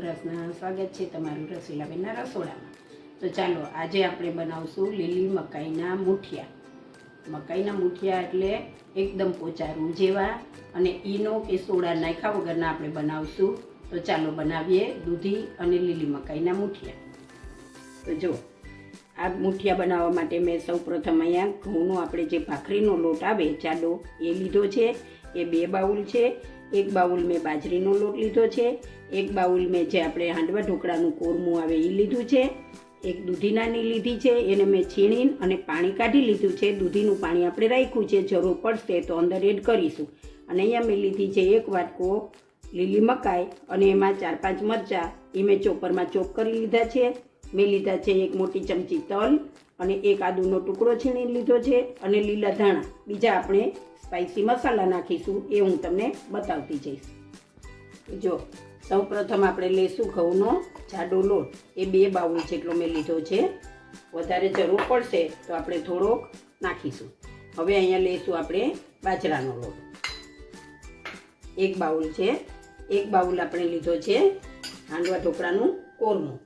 કૃષ્ણ સ્વાગત છે તમારું રસીલાબેનના રસોડામાં. તો ચાલો, આજે આપણે બનાવશું લીલી મકાઈના મૂઠિયા. મકાઈના મૂઠિયા એટલે એકદમ પોચા રૂ જેવા અને ઈનો કે સોડા નાખ્યા વગરના આપણે બનાવશું. તો ચાલો બનાવીએ દૂધી અને લીલી મકાઈના મૂઠિયા. તો જો આ મૂઠિયા બનાવવા માટે મેં સૌ પ્રથમ અહીંયા ઘઉંનો આપણે જે ભાખરીનો લોટ આવે, જાડો, એ લીધો છે. એ બે બાઉલ છે. એક બાઉલ મેં બાજરીનો લોટ લીધો છે, એક બાઉલ મેં જે આપણે હાંડવા ઢોકળાનું કોરમું આવે એ લીધું છે, એક દૂધીનાની લીધી છે, એને મેં છીણીને અને પાણી કાઢી લીધું છે, દૂધીનું પાણી આપણે રાખ્યું છે, જરૂર પડશે તો અંદર એડ કરીશું. અને અહીંયા મેં લીધી છે એક વાટકો લીલી મકાઈ અને એમાં ચાર પાંચ મરચાં એ મેં ચોપરમાં ચોપ કરી લીધા છે, મેં લીધા છે એક મોટી ચમચી તલ અને એક આદુનો ટુકડો છીણી લીધો છે અને લીલા ધાણા. બીજા આપણે સ્પાઇસી મસાલા નાખીશું એ હું તમને બતાવતી જઈશ. જો સૌ પ્રથમ આપણે લઈશું ઘઉંનો જાડો લોટ. એ બે બાઉલ જેટલો મેં લીધો છે. વધારે જરૂર પડશે તો આપણે થોડોક નાખીશું. હવે અહીંયા લઈશું આપણે બાજરાનો લોટ. એક બાઉલ છે. એક બાઉલ આપણે લીધો છે હાંડવા ઢોકળાનું કોરમું.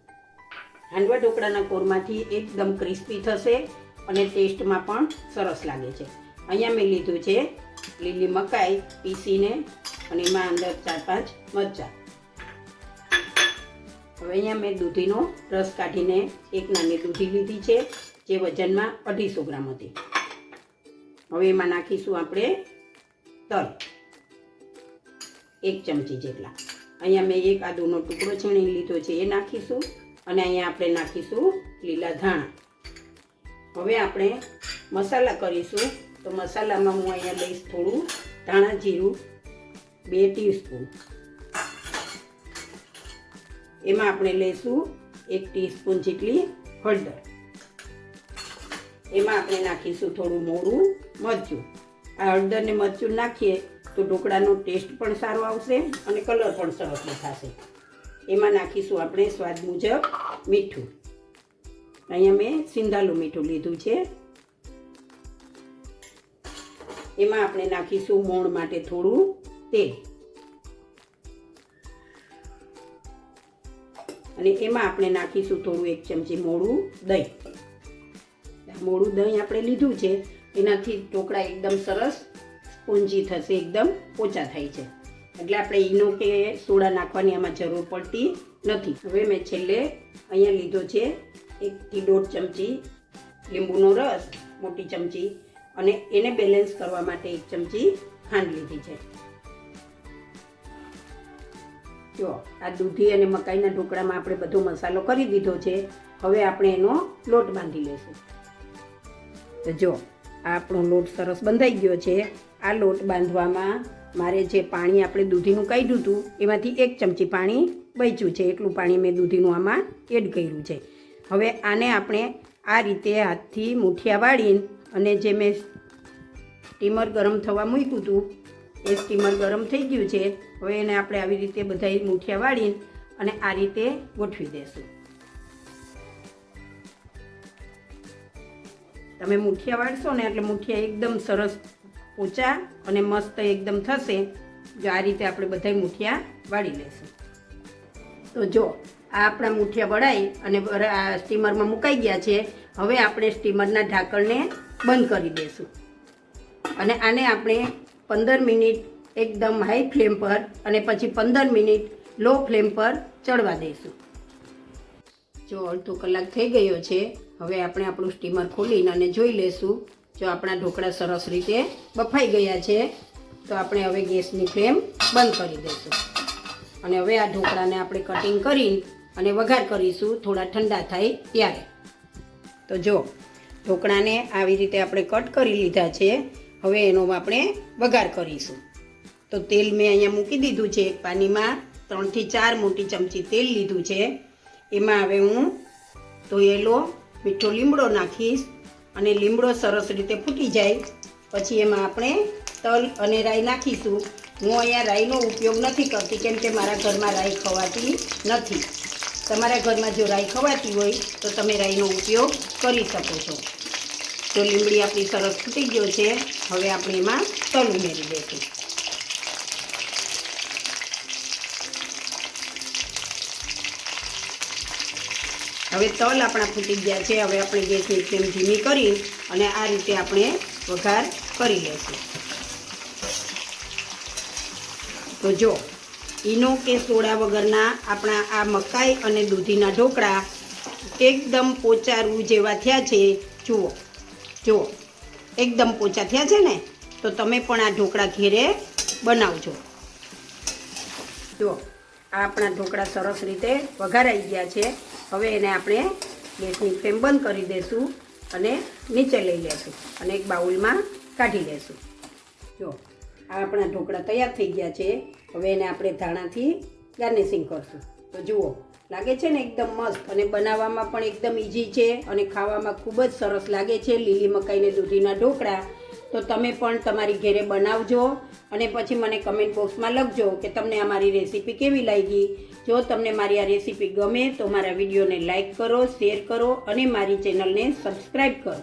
હાંડવા ઢોકળાના કોરમાંથી એકદમ ક્રિસ્પી થશે અને ટેસ્ટમાં પણ સરસ લાગે છે. અહીંયા મેં લીધું છે લીલી મકાઈ, પીસીને અને એમાં અંદર ચાર પાંચ મરચાં. હવે અહીંયા મેં દૂધીનો રસ કાઢીને એક નાની દૂધી લીધી છે, જે વજનમાં અઢીસો ગ્રામ હતી. હવે એમાં નાખીશું આપણે તલ, એક ચમચી જેટલા. અહીંયા મેં એક આદુનો ટુકડો છીણી લીધો છે, એ નાખીશું અને અહીંયા આપણે નાખીશું લીલા ધાણા. હવે આપણે મસાલા કરીશું તો મસાલામાં હું અહીંયા લઈશ થોડું ધાણા જીરું, બે ટીસ્પૂન. એમાં આપણે લઈશું એક ટીસ્પૂન જેટલી હળદર. એમાં આપણે નાખીશું થોડું મોડું મરચું. આ હળદર ને મરચું નાખીએ તો ઢોકળાનો ટેસ્ટ પણ સારો આવશે અને કલર પણ સરસ દેખાશે એમાં નાખીશું આપણે સ્વાદ મુજબ મીઠું. અહીંયા મેં સિંધાલું મીઠું લીધું છે. એમાં આપણે નાખીશું મોણ માટે થોડું તેલ. અને એમાં આપણે નાખીશું થોડું એક ચમચી મોડું દહીં. મોડું દહીં આપણે લીધું છે. એનાથી ઢોકળા એકદમ સરસ સ્પોન્જી થશે, એકદમ પોચા થાય છે. એટલે આપણે ઈનો કે સોડા નાખવાની આમાં જરૂર પડતી નથી. હવે મેં છેલ્લે અહીંયા લીધો છે એકથી દોઢ ચમચી લીંબુનો રસ, મોટી ચમચી અને એને બેલેન્સ કરવા માટે એક ચમચી ખાંડ લીધી છે. જો, આ દૂધી અને મકાઈના ઢોકળામાં આપણે બધો મસાલો કરી દીધો છે. હવે આપણે એનો લોટ બાંધી લઈશું. તો જો, આ આપણો લોટ સરસ બંધાઈ ગયો છે. આ લોટ બાંધવામાં મારે જે પાણી આપણે દૂધીનું કાઢ્યું હતું, એમાંથી એક ચમચી પાણી બચ્યું છે. એટલું પાણી મેં દૂધીનું આમાં એડ કર્યું છે. હવે આને આપણે આ રીતે હાથથી મૂઠિયા વાળીને અને જે મેં સ્ટીમર ગરમ થવા મૂક્યું હતું, એ સ્ટીમર ગરમ થઈ ગયું છે, હવે એને આપણે આવી રીતે બધા મૂઠિયા વાળીને અને આ રીતે ગોઠવી દેશું. તમે મુઠિયા વાળશો ને એટલે મુઠિયા એકદમ સરસ પોચા અને મસ્ત એકદમ થશે. જો આ રીતે આપણે બધા મુઠિયા વાળી લેશું. તો જો આ આપણા મૂઠિયા વળાઈ અને સ્ટીમરમાં મુકાઈ ગયા છે. હવે આપણે સ્ટીમરના ઢાંકણને બંધ કરી દઈશું. અને આને આપણે પંદર મિનિટ એકદમ હાઈ ફ્લેમ પર અને પછી પંદર મિનિટ લો ફ્લેમ પર ચડવા દઈશું. જો અડધો કલાક થઈ ગયો છે, હવે આપણે આપણું સ્ટીમર ખોલીને અને જોઈ લેશું જો આપણા ઢોકળા સરસ રીતે બફાઈ ગયા છે, તો આપણે હવે ગેસની ફ્લેમ બંધ કરી દઈશું. અને હવે આ ઢોકળાને આપણે કટિંગ કરીને અને વઘાર કરીશું, થોડા ઠંડા થાય ત્યારે. તો જો, ઢોકળાને આવી રીતે આપણે કટ કરી લીધા છે. હવે એનો આપણે વઘાર કરીશું. તો તેલ મેં અહીંયા મૂકી દીધું છે. એક પાણીમાં ત્રણથી ચાર મોટી ચમચી તેલ લીધું છે. એમાં હવે હું ધોયેલો મીઠો લીમડો નાખીશ અને લીમડો સરસ રીતે ફૂટી જાય. પછી એમાં આપણે તલ અને રાઈ નાખીશું. હું અહીંયા રાઈનો ઉપયોગ નથી કરતી, કેમ કે મારા ઘરમાં રાઈ ખવાતી નથી. તમારા ઘરમાં જો રાઈ ખવાતી હોય તો તમે રાઈનો ઉપયોગ કરી શકો છો. તો લીમડી આપણી સરસ ફૂટી ગયો છે, હવે આપણે એમાં તલ ઉમેરી દઈશું. હવે તલ આપણા ફૂટી ગયા છે, હવે આપણે ગેસની ફ્લેમ ધીમી કરી અને આ રીતે આપણે વઘાર કરી લઈશું. તો જો ઈનો કે સોડા વગરના આપણા આ મકાઈ અને દૂધીના ઢોકળા એકદમ પોચા રૂ જેવા થયા છે. જુઓ જુઓ, એકદમ પોચા થયા છે ને? તો તમે પણ આ ઢોકળા ઘેરે બનાવજો. જુઓ, આ આપણા ઢોકળા સરસ રીતે વઘારાઈ ગયા છે. હવે એને આપણે ગેસની ફ્લેમ બંધ કરી દઈશું અને નીચે લઈ લેશું અને એક બાઉલમાં કાઢી લેશું. જો આ આપણા ઢોકળા તૈયાર થઈ ગયા છે. હવે એને આપણે ધાણાથી ગાર્નિશિંગ કરશું. તો જુઓ, લાગે છે ને એકદમ મસ્ત અને બનાવવામાં પણ એકદમ ઇઝી છે અને ખાવામાં ખૂબ જ સરસ લાગે છે લીલી મકાઈને દૂધીના ઢોકળા. તો તમે પણ તમારી ઘેરે બનાવજો અને પછી મને કમેન્ટ બોક્સમાં લખજો કે તમને આ મારી રેસીપી કેવી લાગી. જો તમને મારી આ રેસીપી ગમે તો મારા વિડીયોને લાઇક કરો શેર કરો અને મારી ચેનલને સબસ્ક્રાઈબ કરો.